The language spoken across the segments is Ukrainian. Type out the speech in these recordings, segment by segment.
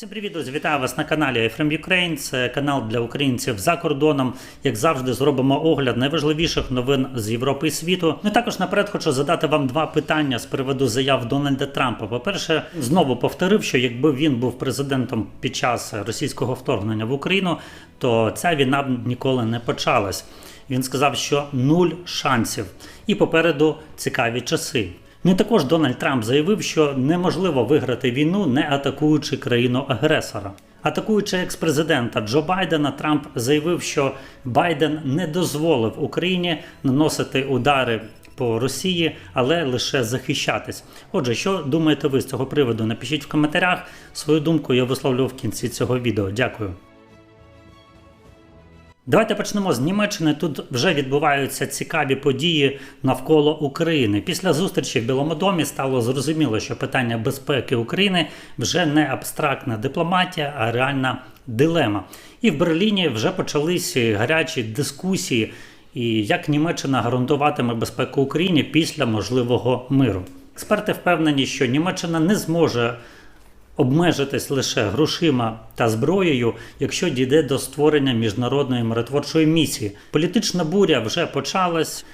Всім привіт, друзі! Вітаю вас на каналі iFrame Ukraine. Це канал для українців за кордоном. Як завжди, зробимо огляд найважливіших новин з Європи і світу. Ну також наперед хочу задати вам два питання з приводу заяв Дональда Трампа. По-перше, знову повторив, що якби він був президентом під час російського вторгнення в Україну, то ця війна б ніколи не почалась. Він сказав, що нуль шансів, і попереду цікаві часи. Ну також Дональд Трамп заявив, що неможливо виграти війну, не атакуючи країну агресора. Атакуючи екс-президента Джо Байдена, Трамп заявив, що Байден не дозволив Україні наносити удари по Росії, але лише захищатись. Отже, що думаєте ви з цього приводу? Напишіть в коментарях свою думку. Я висловлю в кінці цього відео. Дякую. Давайте почнемо з Німеччини. Тут вже відбуваються цікаві події навколо України. Після зустрічі в Білому домі стало зрозуміло, що питання безпеки України вже не абстрактна дипломатія, а реальна дилема. І в Берліні вже почались гарячі дискусії, і як Німеччина гарантуватиме безпеку Україні після можливого миру. Експерти впевнені, що Німеччина не зможе обмежитись лише грошима та зброєю, якщо дійде до створення міжнародної миротворчої місії. Політична буря вже почалась.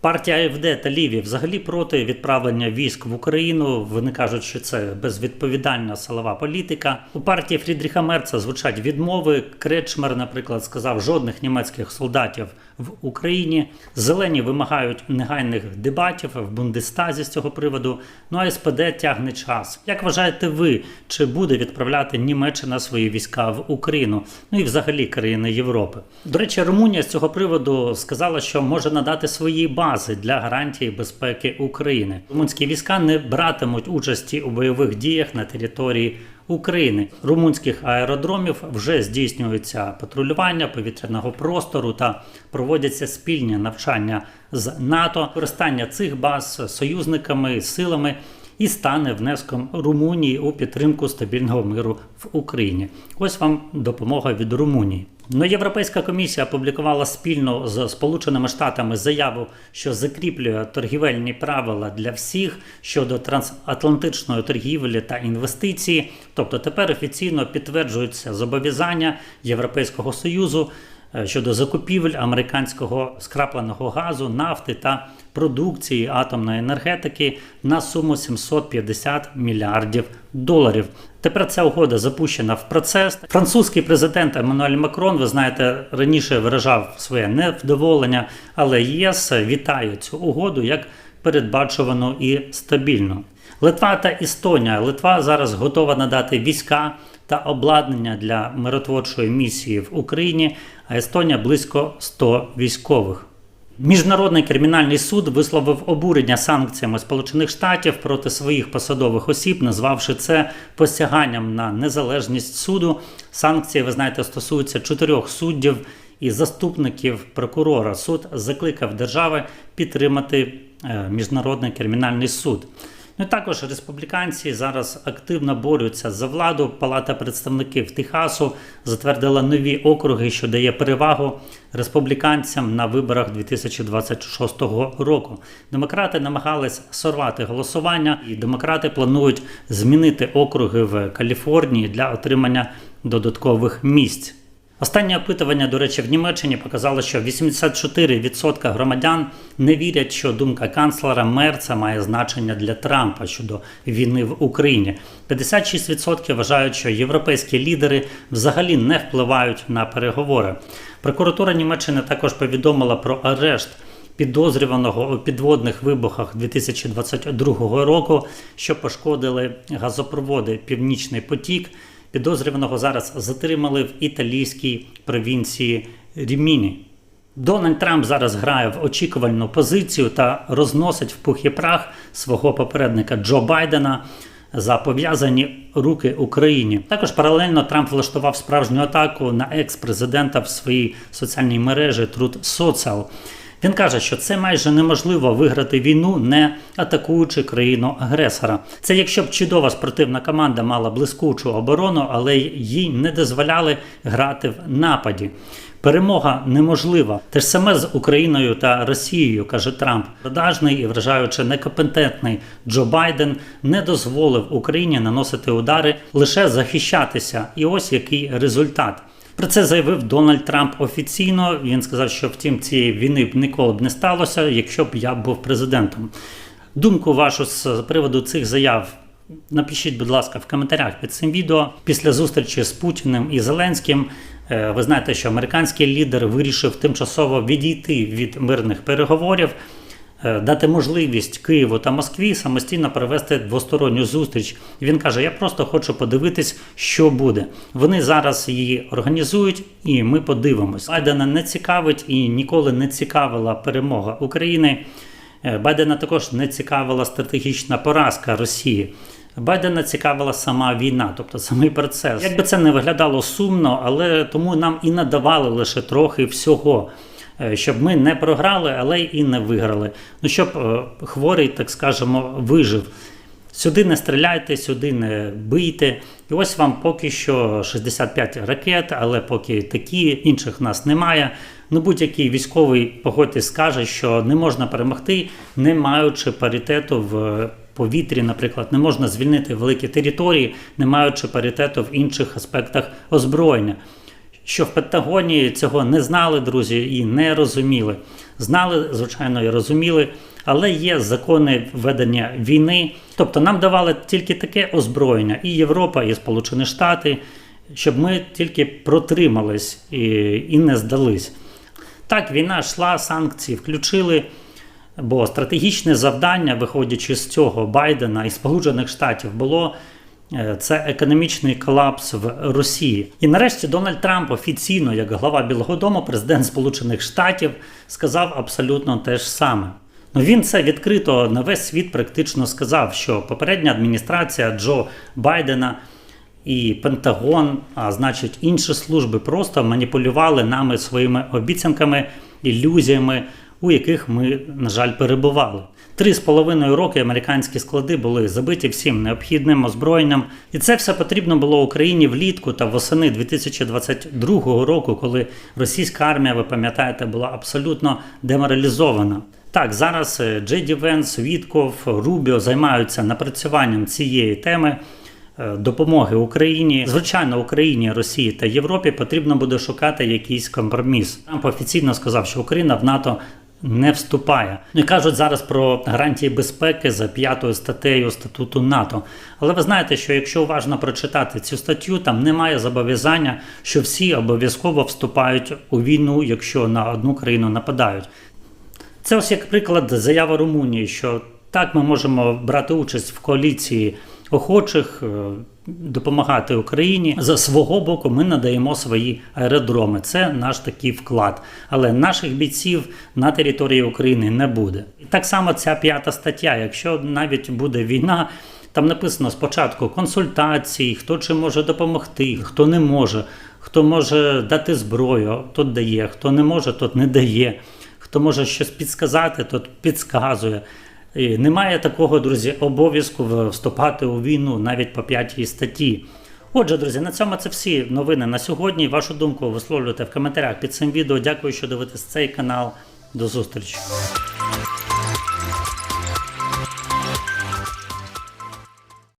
Партія АФД та Ліві взагалі проти відправлення військ в Україну. Вони кажуть, що це безвідповідальна силова політика. У партії Фрідріха Мерца звучать відмови. Кречмер, наприклад, сказав, жодних німецьких солдатів в Україні. Зелені вимагають негайних дебатів в Бундестазі з цього приводу. Ну а СПД тягне час. Як вважаєте ви, чи буде відправляти Німеччина свої війська в Україну? Ну і взагалі країни Європи? До речі, Румунія з цього приводу сказала, що може надати свої бази для гарантії безпеки України. Румунські війська не братимуть участі у бойових діях на території. України румунських аеродромів вже здійснюється патрулювання повітряного простору та проводяться спільні навчання з НАТО. Використання цих баз союзниками силами і стане внеском Румунії у підтримку стабільного миру в Україні. Ось вам допомога від Румунії. Ну, Європейська комісія опублікувала спільно з Сполученими Штатами заяву, що закріплює торгівельні правила для всіх щодо трансатлантичної торгівлі та інвестицій. Тобто тепер офіційно підтверджуються зобов'язання Європейського союзу щодо закупівель американського скрапленого газу, нафти та продукції атомної енергетики на суму 750 мільярдів доларів. Тепер ця угода запущена в процес. Французький президент Еммануель Макрон, ви знаєте, раніше виражав своє невдоволення, але ЄС вітає цю угоду як передбачувану і стабільну. Литва та Естонія. Литва зараз готова надати війська та обладнання для миротворчої місії в Україні, а Естонія близько 100 військових. Міжнародний кримінальний суд висловив обурення санкціями Сполучених Штатів проти своїх посадових осіб, назвавши це посяганням на незалежність суду. Санкції, ви знаєте, стосуються чотирьох суддів і заступників прокурора. Суд закликав держави підтримати е, міжнародний кримінальний суд. Ну також республіканці зараз активно борються за владу. Палата представників Техасу затвердила нові округи, що дає перевагу республіканцям на виборах 2026 року. Демократи намагались сорвати голосування, і демократи планують змінити округи в Каліфорнії для отримання додаткових місць. Останнє опитування, до речі, в Німеччині показало, що 84% громадян не вірять, що думка канцлера Мерца має значення для Трампа щодо війни в Україні. 56% вважають, що європейські лідери взагалі не впливають на переговори. Прокуратура Німеччини також повідомила про арешт. Підозрюваного у підводних вибухах 2022 року, що пошкодили газопроводи Північний потік. Підозрюваного зараз затримали в італійській провінції Ріміні. Дональд Трамп зараз грає в очікувальну позицію та розносить в пух і прах свого попередника Джо Байдена за пов'язані руки Україні. Також паралельно Трамп влаштував справжню атаку на екс-президента в своїй соціальній мережі Truth Social. Він каже, що це майже неможливо виграти війну, не атакуючи країну агресора. Це якщо б чудова спортивна команда мала блискучу оборону, але їй не дозволяли грати в нападі. Перемога неможлива. Те ж саме з Україною та Росією, каже Трамп. Продажний і вражаючи некомпетентний Джо Байден не дозволив Україні наносити удари, лише захищатися. І ось який результат. Про це заявив Дональд Трамп офіційно. Він сказав, що втім цієї війни б ніколи б не сталося, якщо б я був президентом. Думку вашу з приводу цих заяв напишіть, будь ласка, в коментарях під цим відео. Після зустрічі з Путіним і Зеленським. е, Ви знаєте, що американський лідер вирішив тимчасово відійти від мирних переговорів, дати можливість Києву та Москві самостійно провести двосторонню зустріч. Він каже: Я просто хочу подивитись, що буде. Вони зараз її організують, і ми подивимось. Байдена не цікавить і ніколи не цікавила перемога України. Е, Байдена також не цікавила стратегічна поразка Росії. Байдена цікавила сама війна, тобто самий процес. Якби це не виглядало сумно, але тому нам і надавали лише трохи всього, е, щоб ми не програли, але і не виграли. Ну щоб е, хворий, так скажемо, вижив. Сюди не стріляйте, сюди не бийте. І ось вам поки що 65 ракет, але поки такі, інших нас немає. Ну будь-який військовий погодьтесь скаже, що не можна перемогти, не маючи паритету в повітрі, наприклад, не можна звільнити великі території, не маючи паритету в інших аспектах озброєння. Що в Пентагоні цього не знали, друзі, і не розуміли. Знали, звичайно, і розуміли, але є закони ведення війни. Тобто нам давали тільки таке озброєння, і Європа, і Сполучені Штати, щоб ми тільки протримались і, і не здались. Так, війна йшла, санкції включили. Бо стратегічне завдання, виходячи з цього Байдена і Сполучених Штатів, було це економічний колапс в Росії. І нарешті Дональд Трамп офіційно, як глава Білого Дому, президент Сполучених Штатів, сказав абсолютно те ж саме. Ну він це відкрито на весь світ практично сказав, що попередня адміністрація Джо Байдена і Пентагон, а значить інші служби, просто маніпулювали нами своїми обіцянками, ілюзіями, у яких ми, на жаль, перебували. Три з половиною роки американські склади були забиті всім необхідним озброєнням, і це все потрібно було Україні влітку та восени 2022 року, коли російська армія, ви пам'ятаєте, була абсолютно деморалізована. Так, зараз е, Джей Венс, Вітков, Рубіо займаються напрацюванням цієї теми е, допомоги Україні. Звичайно, Україні, Росії та Європі потрібно буде шукати якийсь компроміс. Трамп офіційно сказав, що Україна в НАТО не вступає. І кажуть зараз про гарантії безпеки за п'ятою статтею статуту НАТО. Але ви знаєте, що якщо уважно прочитати цю статтю, там немає зобов'язання, що всі обов'язково вступають у війну, якщо на одну країну нападають. Це ось як приклад заява Румунії, що так ми можемо брати участь в коаліції охочих е, допомагати Україні. За свого боку ми надаємо свої аеродроми. Це наш такий вклад. Але наших бійців на території України не буде. І так само ця п'ята стаття. Якщо навіть буде війна. Там написано спочатку консультації, хто чим може допомогти, хто не може, хто може дати зброю, тот дає, хто не може, тот не дає. Хто може щось підсказати, тот підсказує. І немає такого, друзі, обов'язку вступати у війну навіть по п'ятій статті. Отже, друзі, на цьому це всі новини на сьогодні. Вашу думку висловлюйте в коментарях під цим відео. Дякую, що дивитесь цей канал. До зустрічі.